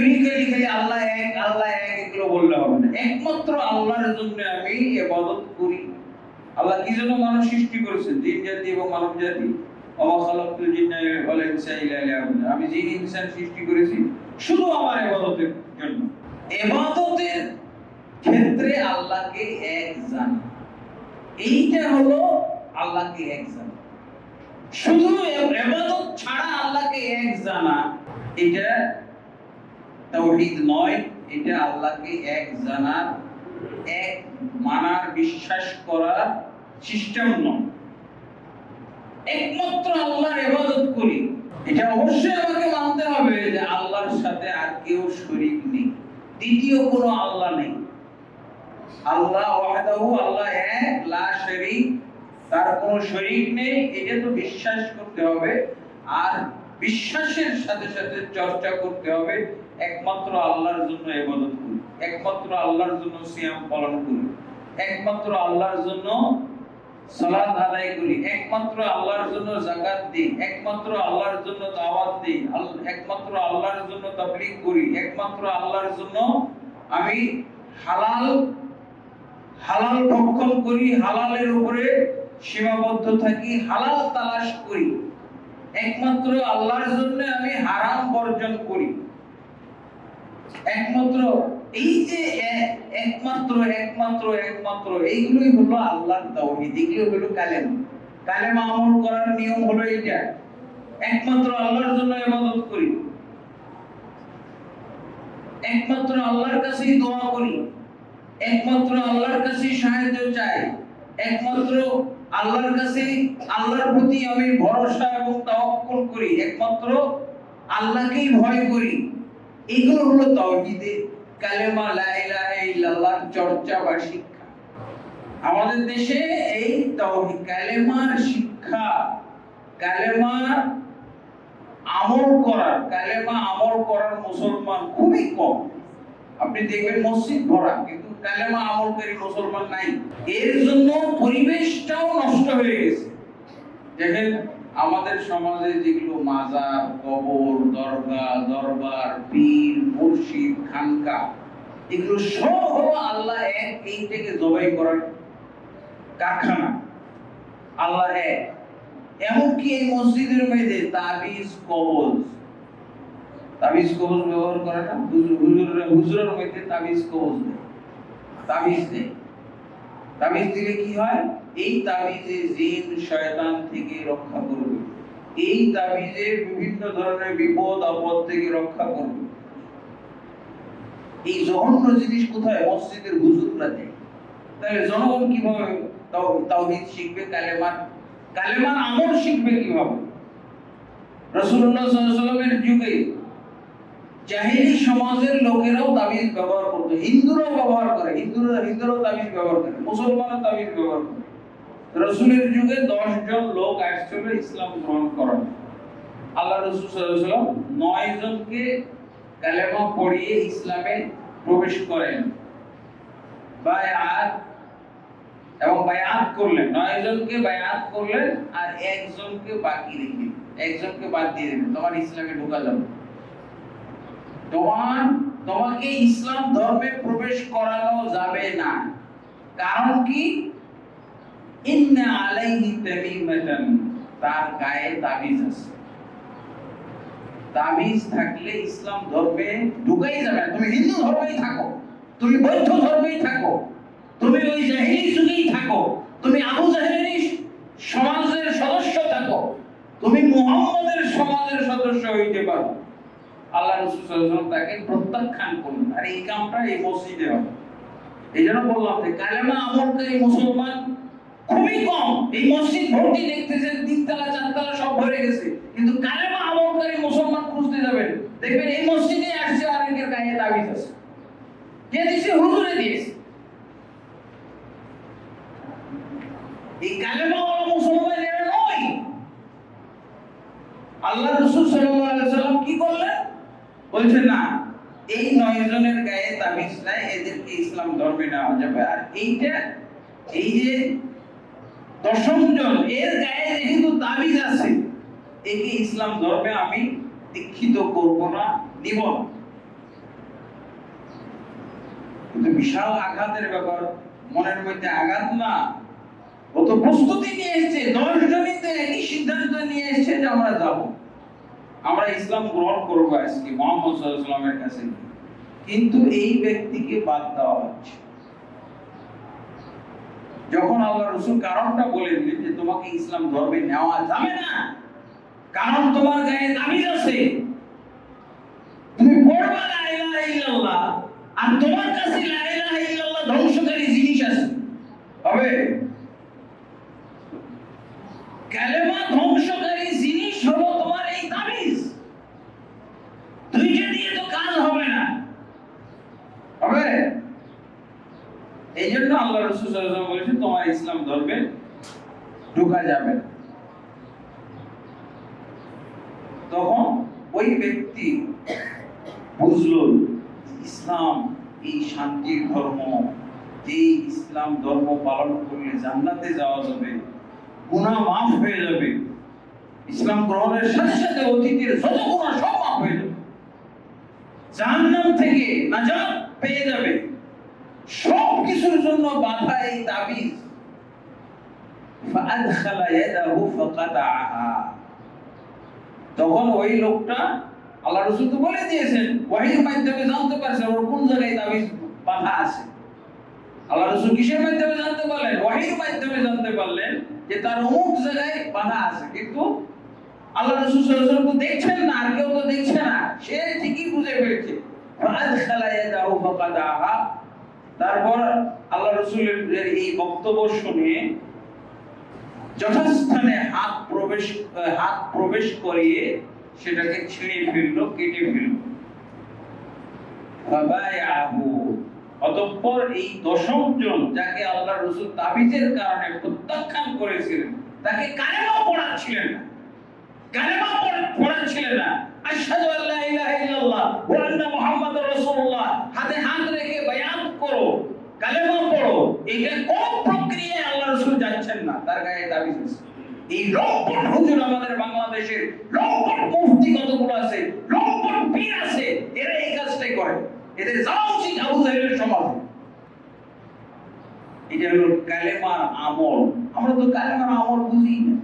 ইউনিক্যালি খালি আল্লাহ এক আল্লাহ এক এগুলো বললে হবে না। একমাত্র আল্লাহর জন্য আমি ইবাদত করি। আল্লাহ কি জন্য মানুষ সৃষ্টি করেছেন? জিন জাতি এবং মানব জাতি। আমি জিন ইনসান সৃষ্টি করেছি, শুধু আমার ইবাদতের জন্য। ইবাদতের ক্ষেত্রে আল্লাহকে এক জানা। এইটা হলো আল্লাহকে এক জানা। শুধু ইবাদত ছাড়া আল্লাহকে এক জানা। এটা তাওহীদ নয়, এটা আল্লাহকে এক জানার, এক মানার বিশ্বাস করার সিস্টেম নয়। একমাত্র আল্লাহর ইবাদত করি। এটা অবশ্যই আমাকে মানতে হবে যে আল্লাহর সাথে আর কেউ শরীক নেই। দ্বিতীয় কোনো আল্লাহ নেই। আল্লাহ ওয়াহদাহু, আল্লাহ এক, লা শরীক। তার কোনো শরীক নেই, এটা তো বিশ্বাস করতে হবে। আর বিশ্বাসের সাথে সাথে চর্চা করতে হবে, একমাত্র আল্লাহর জন্য ইবাদত করি, একমাত্র আল্লাহর জন্য সিয়াম পালন করি, একমাত্র আল্লাহর জন্য সালাত আদায় করি, একমাত্র আল্লাহর জন্য যাকাত দিই, একমাত্র আল্লাহর জন্য দাওয়াত দিই একমাত্র আল্লাহর জন্য তাবলীগ করি, একমাত্র আল্লাহর জন্য আমি হালাল হালাল ভক্ষণ করি, হালালের উপরে সীমাবদ্ধ থাকি, হালাল তালাশ করি। একমাত্র আল্লাহর জন্য আমি হারাম বর্জন করি। একমাত্র এই যে একমাত্র একমাত্র একমাত্র, এইগুলোই হলো আল্লাহর তাওহীদ এগুলো হলো কালেমা। কালেমা আমল করার নিয়ম হলো এইটা, একমাত্র আল্লাহর জন্য ইবাদত করি। একমাত্র আল্লাহর কাছেই দোয়া করি। একমাত্র আল্লাহর কাছেই সাহায্য চাই। একমাত্র আল্লাহর কাছে, আল্লাহর প্রতি আমি ভরসা এবং তাওয়াক্কুল করি। একমাত্র আল্লাহকেই ভয় করি। এগুলো হলো তাওহীদে কালেমা, লা ইলাহা ইল্লাল্লাহ, চর্চা বা শিক্ষা। আমাদের দেশে এই তাওহীদ কালেমার শিক্ষা, কালেমা আমল করার, কালেমা আমল করার মুসলমান খুবই কম। আপনি দেখবেন মসজিদ ভরা, কিন্তু কালেমা আমলকারী মুসলমান নাই। এর জন্য পরিবেশটাও নষ্ট হয়ে গেছে। দেখেন, আমাদের সমাজে যেগুলো মাজার, কবর, দরগা, দরবার, পীর, মুর্শিদ, খানকা, এগুলো সব হলো আল্লাহ এক এই থেকে জবাই করার কারখানা। আল্লাহ এক। এমনকি এই মসজিদের মধ্যে তাবিজ, কবজ তাবিজ কবজ ব্যবহার করে না। হুজুর হুজুরের হুজুরের মধ্যে তাবিজ কবজ দেয় তাবিজ দেয় তাবিজ দিলে কি হয়? এই তাবিজে জিন শয়তান থেকে রক্ষা করবে। এই তাবিজে বিভিন্ন ধরনের বিপদ, আপদ থেকে রক্ষা করবে। এই জঘন্য জিনিস কোথায়? মসজিদের হুজুররা দেয়। তাহলে জনগণ কীভাবে তাও- তাওহীদ শিখবে? কালেমার কালেমার আমল শিখবে কীভাবে? আলাইহি ওয়াসাল্লামের যুগে জাহিলি সমাজের লোকেরাও তাবিজ ব্যবহার করতো হিন্দুরাও ব্যবহার করে। হিন্দুরা হিন্দুরাও তাবিজ ব্যবহার করে। মুসলমানও তাবিজ ব্যবহার করে। রসুলের যুগে দশ জন লোক আসছিল ইসলাম গ্রহণ করার আল্লাহ রসুল নয় জনকে কালেমা পড়িয়ে ইসলামে প্রবেশ করেন। বায়াত এবং বায়াত করলেন। নয় জনকে বায়াত করলেন আর একজনকে বাকি রেখে একজনকে বাদ দিয়ে দিলেন। তোমার ইসলামে ঢোকা যাবে। তোমার তোমাকে ইসলাম ধর্মে প্রবেশ করানো যাবে না। কারণ কি? তার গায়ে তাবিজ আছে। তাবিজ থাকলে ইসলাম ধর্মে ঢুকাই যাবে তুমি হিন্দু ধর্মেই থাকো, তুমি বৌদ্ধ ধর্মেই থাকো, তুমি ওই জাহিলি যুগেই থাকো, তুমি আবু জাহেলেরই সমাজের সদস্য থাকো, তুমি মুহাম্মাদের সমাজের সদস্য হইতে পারো। আল্লাহ রসুল তাকে প্রত্যাখ্যান করলেন। আর এই কামটা এই মসজিদে হবে। এই জন্য বললাম যে, কালেমা আমলকারী মুসলমান খুবই কম। এই মসজিদ ভর্তি দেখতেছেন, তিনতলা, চারতলা সব ভরে গেছে। কিন্তু কালেমা আমলকারী মুসলমান খুঁজতে যাবেন। দেখবেন এই মসজিদে আসছে গায়ে তাবিজ আছে। কে দিছে হুজুরে দিয়েছে। এই কালেমা মুসলমান এরা নয়। আল্লাহ রসুল সাল্লাল্লাহু আলাইহি ওয়াসাল্লাম কি করলেন বলছে, না, এই নয় জনের গায়ে তাবিজ নাই, এদেরকে ইসলাম ধর্মে নেওয়া যাবে। আর এইটা, এই যে দশম জন, এর গায়ে যেহেতু তাবিজ আছে, একে ইসলাম ধর্মে আমি দীক্ষিত করব না, নিব কিন্তু বিশাল আঘাতের ব্যাপার, মনের মধ্যে আঘাত না ও তো প্রস্তুতি নিয়ে এসছে, দশ জনই তো একই সিদ্ধান্ত নিয়ে এসছে যে আমরা যাব। আমরা ইসলাম গ্রহণ করব আজকে, মোহাম্মদ সাল্লামের কাছে। কিন্তু এই ব্যক্তিকে বাদ দেওয়া হচ্ছে। যখন আল্লাহ রসুল কারণটা বলে দিলেন যে তোমাকে ইসলাম ধর্মে নেওয়া যাবে না, কারণ তোমার গায়ে দামি আছে তুমি পড়বা লা ইলাহা ইল্লাল্লাহ আর তোমার কাছে লা ইলাহা ইল্লাল্লাহ ধ্বংসকারী জিনিস আছে হবে কালেমা ধ্বংসকারী জিনিস হলো তোমার এই তাবিজ দুইটা দিয়ে তো কাজ হবে না হবে এই জন্য আল্লাহ রসুল বলেছেন তোমার ইসলাম ধর্মে ঢোকা যাবে। তখন ওই ব্যক্তি বুঝলো ইসলাম, এই শান্তির ধর্ম, যে ইসলাম ধর্ম পালন করলে জান্নাতে যাওয়া যাবে, গুনাহ মাফ হয়ে যাবে, ইসলাম গ্রহণের সাথে সাথে অতীতের যত গুনাহ সব মাফ হয়ে যাবে। জাহান্নাম থেকে নাজাত পেয়ে যাবে। সব কিছুর জন্য বাধা এই তাবিজ তখন ওই লোকটা আল্লাহ রসুল তো বলে দিয়েছেন, ওয়াহির মাধ্যমে জানতে পারছেন ওর কোন জায়গায় তাবিজ বাধা আছে। আল্লাহ রসুল কিসের মাধ্যমে জানতে পারলেন? ওয়াহির মাধ্যমে জানতে পারলেন যে তার অমুক জায়গায় বাধা আছে। কিন্তু আল্লাহ রসুল সাল্লাম তো দেখছেন না, আর কেউ তো দেখছে না। সে ঠিকই বুঝে ফেলছে। ফাদ খালায়া ফাকাদাহা তারপর আল্লাহ রসুলের এই বক্তব্য শুনে যথাস্থানে হাত প্রবেশ হাত প্রবেশ করিয়ে সেটাকে ছিঁড়ে ফেলল, কেটে ফেলল। অতঃপর এই দশম জন যাকে আল্লাহ রসুল তাবিজের কারণে প্রত্যাখ্যান করেছিলেন, তাকে কালেমা পড়াচ্ছিলেন না। কালেমা পড়- পড়াচ্ছিলেন না। আশহাদু আল্লা ইলাহা ইল্লাল্লাহ ওয়া আন্না মুহাম্মাদুর রাসূলুল্লাহ। হাতে হাত রেখে বায়াত করো কালেমা পড়ো এটা কোন প্রক্রিয়ায় আল্লাহ রসুল যাচ্ছেন না, তার গায়ে দাবি এই হুজুর আমাদের বাংলাদেশের মুফতি কতগুলো আছে পীর আছে, এরা এই কাজটাই করে। এদের যাওয়া উচিত আবু জাহেলের সমাজে। এটা হলো কালেমার আমল। আমরা তো কালেমার আমল বুঝি না।